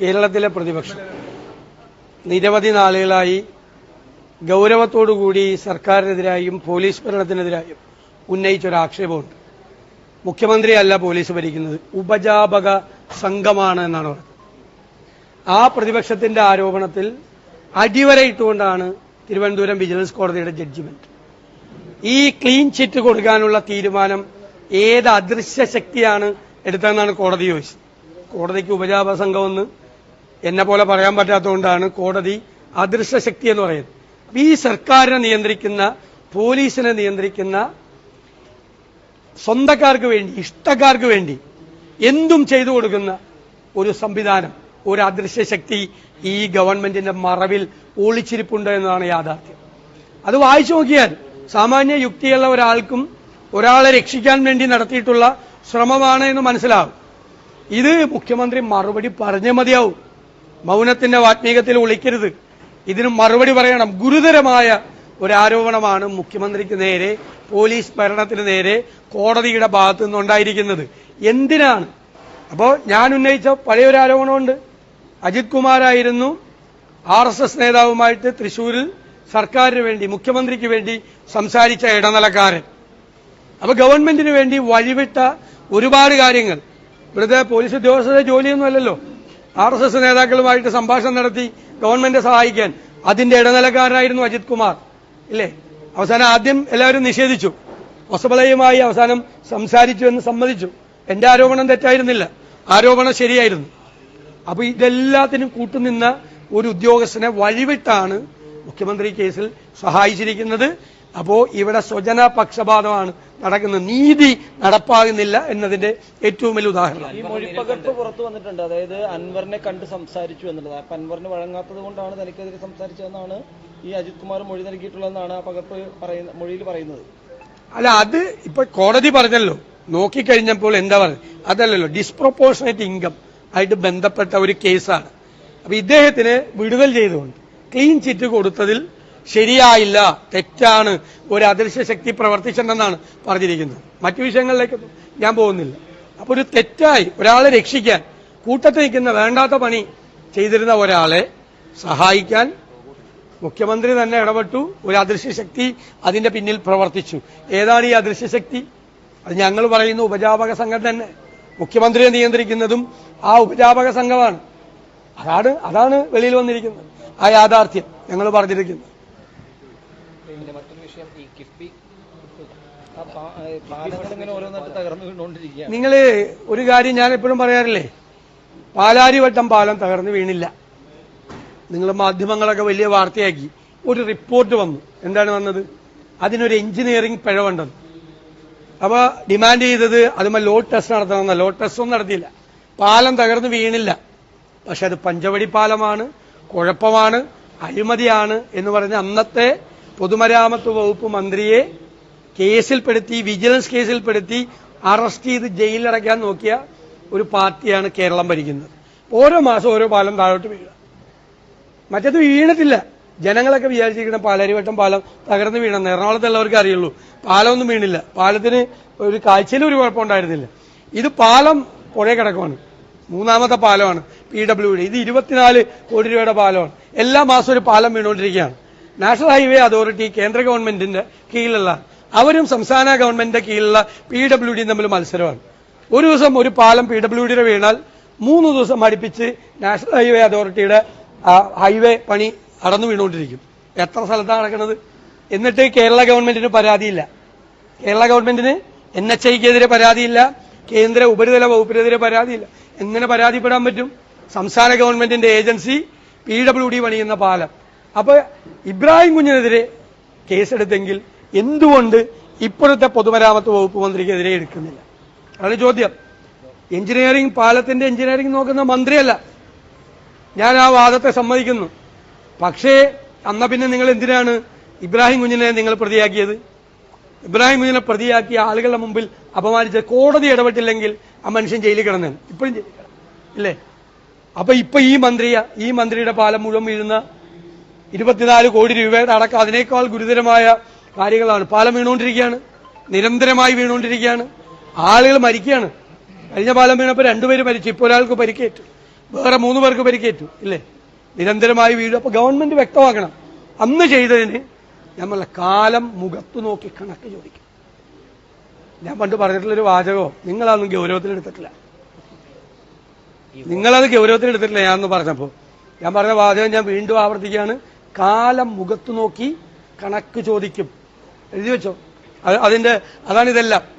കേരളത്തിലെ പ്രതിപക്ഷം. നിരവധി നാളുകളായി ഗൗരവത്തോടുകൂടി സർക്കാരിനെതിരായും പോലീസ് ഭരണത്തിനെതിരായും ഉന്നയിച്ചൊരാക്ഷേപമുണ്ട്. മുഖ്യമന്ത്രിയല്ല പോലീസ് ഭരിക്കുന്നത് ഉപജാപക സംഘമാണ് എന്നാണ് പറഞ്ഞത്. ആ പ്രതിപക്ഷത്തിന്റെ ആരോപണത്തിൽ അടിവരയിട്ടുകൊണ്ടാണ് തിരുവനന്തപുരം വിജിലൻസ് കോടതിയുടെ ജഡ്ജിമെന്റ്. ഈ ക്ലീൻ ചിറ്റ് കൊടുക്കാനുള്ള തീരുമാനം ഏത് അദൃശ്യ ശക്തിയാണ് എടുത്തതെന്നാണ് കോടതി ചോദിച്ചത്. കോടതിക്ക് ഉപജാപ സംഘമെന്ന് എന്നെ പോലെ പറയാൻ പറ്റാത്തതുകൊണ്ടാണ് കോടതി അദൃശ്യ ശക്തി എന്ന് പറയുന്നത്. ഈ സർക്കാരിനെ നിയന്ത്രിക്കുന്ന പോലീസിനെ നിയന്ത്രിക്കുന്ന സ്വന്തക്കാർക്ക് വേണ്ടി ഇഷ്ടക്കാർക്ക് വേണ്ടി എന്തും ചെയ്തു കൊടുക്കുന്ന ഒരു സംവിധാനം ഒരു അദൃശ്യ ശക്തി ഈ ഗവൺമെന്റിന്റെ മറവിൽ ഒളിച്ചിരിപ്പുണ്ട് എന്നതാണ് യാഥാർത്ഥ്യം. അത് വായിച്ചു നോക്കിയാൽ സാമാന്യ യുക്തിയുള്ള ഒരാൾക്കും ഒരാളെ രക്ഷിക്കാൻ വേണ്ടി നടത്തിയിട്ടുള്ള ശ്രമമാണ് എന്ന് മനസ്സിലാവും. ഇത് മുഖ്യമന്ത്രി മറുപടി പറഞ്ഞേ മതിയാവും. മൗനത്തിന്റെ വാത്മീകത്തിൽ ഒളിക്കരുത് ഇതിന് മറുപടി പറയണം. ഗുരുതരമായ ഒരു ആരോപണമാണ് മുഖ്യമന്ത്രിക്ക് നേരെ പോലീസ് ഭരണത്തിന് നേരെ കോടതിയുടെ ഭാഗത്തു നിന്നുണ്ടായിരിക്കുന്നത്. എന്തിനാണ്? അപ്പോൾ ഞാൻ ഉന്നയിച്ച പഴയൊരു ആരോപണമുണ്ട്. അജിത് കുമാറായിരുന്നു ആർ എസ് എസ് നേതാവുമായിട്ട് തൃശൂരിൽ സർക്കാരിന് വേണ്ടി മുഖ്യമന്ത്രിക്ക് വേണ്ടി സംസാരിച്ച ഇടനിലക്കാരൻ. അപ്പൊ ഗവൺമെന്റിന് വേണ്ടി വഴിവിട്ട ഒരുപാട് കാര്യങ്ങൾ. ഇവിടുത്തെ പോലീസ് ഉദ്യോഗസ്ഥരുടെ ജോലിയൊന്നുമല്ലല്ലോ ആർ എസ് എസ് നേതാക്കളുമായിട്ട് സംഭാഷണം നടത്തി ഗവൺമെന്റ് സഹായിക്കാൻ. അതിന്റെ ഇടനിലക്കാരനായിരുന്നു അജിത് കുമാർ. ഇല്ലേ? അവസാനം ആദ്യം എല്ലാവരും നിഷേധിച്ചു. ഒസബളയുമായി അവസാനം സംസാരിച്ചു എന്ന് സമ്മതിച്ചു. എന്റെ ആരോപണം തെറ്റായിരുന്നില്ല. ആരോപണം ശരിയായിരുന്നു. അപ്പൊ ഇതെല്ലാത്തിനും കൂട്ടുനിന്ന ഒരു ഉദ്യോഗസ്ഥനെ വഴിവിട്ടാണ് മുഖ്യമന്ത്രി കേസിൽ സഹായിച്ചിരിക്കുന്നത്. അപ്പോ ഇവിടെ സ്വജന പക്ഷപാതമാണ് നടക്കുന്ന നീതി നടപ്പാകുന്നില്ല എന്നതിന്റെ ഏറ്റവും വലിയ ഉദാഹരണം. ഈ മൊഴിപ്പകർപ്പ് പുറത്തു വന്നിട്ടുണ്ട്. അതായത് അൻവറിനെ കണ്ട് സംസാരിച്ചു എന്നുള്ളത് അപ്പൊ അൻവറിന് വഴങ്ങാത്തത് കൊണ്ടാണ് തനിക്കെതിരെ സംസാരിച്ചതെന്നാണ് ഈ അജിത് കുമാർ മൊഴി നൽകിയിട്ടുള്ളതെന്നാണ് ആ പകർപ്പ് പറയുന്ന മൊഴിയിൽ പറയുന്നത്. അല്ല അത് ഇപ്പൊ കോടതി പറഞ്ഞല്ലോ. നോക്കിക്കഴിഞ്ഞപ്പോൾ എന്താ പറയുക അതല്ലല്ലോ ഡിസ്പ്രൊപ്പോർഷനേറ്റ് ഇൻകം ആയിട്ട് ബന്ധപ്പെട്ട ഒരു കേസാണ്. അപ്പൊ ഇദ്ദേഹത്തിന് വിടുതൽ ചെയ്തുകൊണ്ട് ക്ലീൻ ചിറ്റ് കൊടുത്തതിൽ ശരിയായില്ല തെറ്റാണ് ഒരു അദൃശ്യ ശക്തി പ്രവർത്തിച്ചിട്ടുണ്ടെന്നാണ് പറഞ്ഞിരിക്കുന്നത്. മറ്റു വിഷയങ്ങളിലേക്കൊന്നും ഞാൻ പോകുന്നില്ല. അപ്പൊ ഒരു തെറ്റായി ഒരാളെ രക്ഷിക്കാൻ കൂട്ടത്തിൽ നിൽക്കുന്ന വേണ്ടാത്ത പണി ചെയ്തിരുന്ന ഒരാളെ സഹായിക്കാൻ മുഖ്യമന്ത്രി തന്നെ ഇടപെട്ടു ഒരു അദൃശ്യ ശക്തി അതിന്റെ പിന്നിൽ പ്രവർത്തിച്ചു. ഏതാണ് ഈ അദൃശ്യ ശക്തി? അത് ഞങ്ങൾ പറയുന്ന ഉപജാപക സംഘം തന്നെ. മുഖ്യമന്ത്രിയെ നിയന്ത്രിക്കുന്നതും ആ ഉപജാപക സംഘമാണ്. അതാണ് അതാണ് വെളിയിൽ വന്നിരിക്കുന്നത്. ആ യാഥാർത്ഥ്യം ഞങ്ങൾ പറഞ്ഞിരിക്കുന്നത്. പിന്നെ മറ്റൊരു വിഷയം ഈ കിഫ്ബി. നിങ്ങൾ ഒരു കാര്യം ഞാൻ എപ്പോഴും പറയാറില്ലേ? പാലാരിവട്ടം പാലം തകർന്നു വീണില്ല. നിങ്ങൾ മാധ്യമങ്ങളൊക്കെ വലിയ വാർത്തയാക്കി. ഒരു റിപ്പോർട്ട് വന്നു. എന്താണ് വന്നത്? അതിനൊരു എഞ്ചിനീയറിംഗ് പിഴവുണ്ടെന്ന് അപ്പൊ ഡിമാൻഡ് ചെയ്തത് അതുമല്ല ലോഡ് ടെസ്റ്റ് നടത്തണമെന്ന. ലോഡ് ടെസ്റ്റ് ഒന്നും നടത്തിയില്ല. പാലം തകർന്നു വീണില്ല. പക്ഷെ അത് പഞ്ചവടി പാലമാണ് കുഴപ്പമാണ് അഴിമതിയാണ് എന്ന് പറഞ്ഞ അന്നത്തെ പൊതുമരാമത്ത് വകുപ്പ് മന്ത്രിയെ കേസിൽപ്പെടുത്തി വിജിലൻസ് കേസിൽപ്പെടുത്തി അറസ്റ്റ് ചെയ്ത് ജയിലിലടയ്ക്കാൻ നോക്കിയ ഒരു പാർട്ടിയാണ് കേരളം ഭരിക്കുന്നത്. ഓരോ മാസം ഓരോ പാലം താഴോട്ട് വീഴുക. മറ്റത് വീണിട്ടില്ല ജനങ്ങളൊക്കെ വിചാരിച്ചിരിക്കുന്ന പാലരിവട്ടം പാലം തകർന്ന് വീണെന്ന് എറണാകുളത്തുള്ളവർക്ക് അറിയുള്ളൂ. പാലമൊന്നും വീണില്ല. പാലത്തിന് ഒരു കാഴ്ചയിലും ഒരു കുഴപ്പമുണ്ടായിരുന്നില്ല ഇത് പാലം പുഴ കിടക്കുവാണ്. മൂന്നാമത്തെ പാലമാണ് പി ഡബ്ല്യു ഡി ഇത് ഇരുപത്തിനാല് കോടി രൂപയുടെ പാലമാണ്. എല്ലാ മാസവും ഒരു പാലം വീണുകൊണ്ടിരിക്കുകയാണ്. നാഷണൽ ഹൈവേ അതോറിറ്റി കേന്ദ്ര ഗവൺമെന്റിന്റെ കീഴിലുള്ള അവരും സംസ്ഥാന ഗവൺമെന്റിന്റെ കീഴിലുള്ള പി ഡബ്ല്യു ഡിയും തമ്മിൽ മത്സരമാണ്. ഒരു ദിവസം ഒരു പാലം പി ഡബ്ല്യു ഡിയുടെ വീണാൽ മൂന്ന് ദിവസം അടുപ്പിച്ച് നാഷണൽ ഹൈവേ അതോറിറ്റിയുടെ ഹൈവേ പണി അടന്നു വീണുകൊണ്ടിരിക്കും. എത്ര സ്ഥലത്താണ് നടക്കുന്നത്? എന്നിട്ട് കേരള ഗവൺമെന്റിന് പരാതിയില്ല. കേരള ഗവൺമെന്റിന് എൻ എച്ച് ഐക്കെതിരെ പരാതിയില്ല. കേന്ദ്ര ഉപരിതല വകുപ്പിനെതിരെ പരാതിയില്ല. എങ്ങനെ പരാതിപ്പെടാൻ പറ്റും? സംസ്ഥാന ഗവൺമെന്റിന്റെ ഏജൻസി പി ഡബ്ല്യു ഡി പണിയുന്ന പാലം. അപ്പൊ ഇബ്രാഹിം കുഞ്ഞിനെതിരെ കേസെടുത്തെങ്കിൽ എന്തുകൊണ്ട് ഇപ്പോഴത്തെ പൊതുമരാമത്ത് വകുപ്പ് മന്ത്രിക്കെതിരെ എടുക്കുന്നില്ല? അതാണ് ചോദ്യം. എഞ്ചിനീയറിംഗ് പാലത്തിന്റെ എഞ്ചിനീയറിംഗ് നോക്കുന്ന മന്ത്രിയല്ല. ഞാൻ ആ വാദത്തെ സമ്മതിക്കുന്നു. പക്ഷേ അന്ന പിന്നെ നിങ്ങൾ എന്തിനാണ് ഇബ്രാഹിം കുഞ്ഞിനെ നിങ്ങൾ പ്രതിയാക്കിയത്? ഇബ്രാഹിം കുഞ്ഞിനെ പ്രതിയാക്കിയ ആളുകളുടെ മുമ്പിൽ അപമാനിച്ച കോടതി ഇടപെട്ടില്ലെങ്കിൽ ആ മനുഷ്യൻ ജയിലിൽ കിടന്നു ഇപ്പോഴും ഇല്ലേ? അപ്പൊ ഇപ്പൊ ഈ മന്ത്രിയ ഈ മന്ത്രിയുടെ പാലം മുഴുവൻ വീഴുന്ന ഇരുപത്തിനാല് കോടി രൂപയുടെ അടക്കം അതിനേക്കാൾ ഗുരുതരമായ കാര്യങ്ങളാണ്. പാലം വീണുകൊണ്ടിരിക്കുകയാണ്. നിരന്തരമായി വീണുകൊണ്ടിരിക്കുകയാണ്. ആളുകൾ മരിക്കുകയാണ്. കഴിഞ്ഞ പാലം വീണപ്പോൾ രണ്ടുപേര് മരിച്ചു. ഇപ്പോൾ ഒരാൾക്ക് പരിക്കേറ്റു. വേറെ മൂന്ന് പേർക്ക് പരിക്കേറ്റു. ഇല്ലേ? നിരന്തരമായി വീഴും. അപ്പൊ ഗവൺമെന്റ് വ്യക്തമാക്കണം. അന്ന് ചെയ്തതിന് നമ്മളെ കാലം മുഖത്തു നോക്കി കണക്ക് ചോദിക്കും. ഞാൻ പണ്ട് പറഞ്ഞിട്ടുള്ളൊരു വാചകോ നിങ്ങളതൊന്നും ഗൗരവത്തിലെടുത്തിട്ടില്ല നിങ്ങളത് ഗൗരവത്തിലെടുത്തിട്ടില്ല ഞാൻ അന്ന് പറഞ്ഞപ്പോ ഞാൻ പറഞ്ഞ വാചകം ഞാൻ വീണ്ടും ആവർത്തിക്കുകയാണ്. കാലം മുഖത്തു നോക്കി കണക്ക് ചോദിക്കും. എഴുതി വെച്ചോ? അത് അതിന്റെ അതാണ് ഇതെല്ലാം.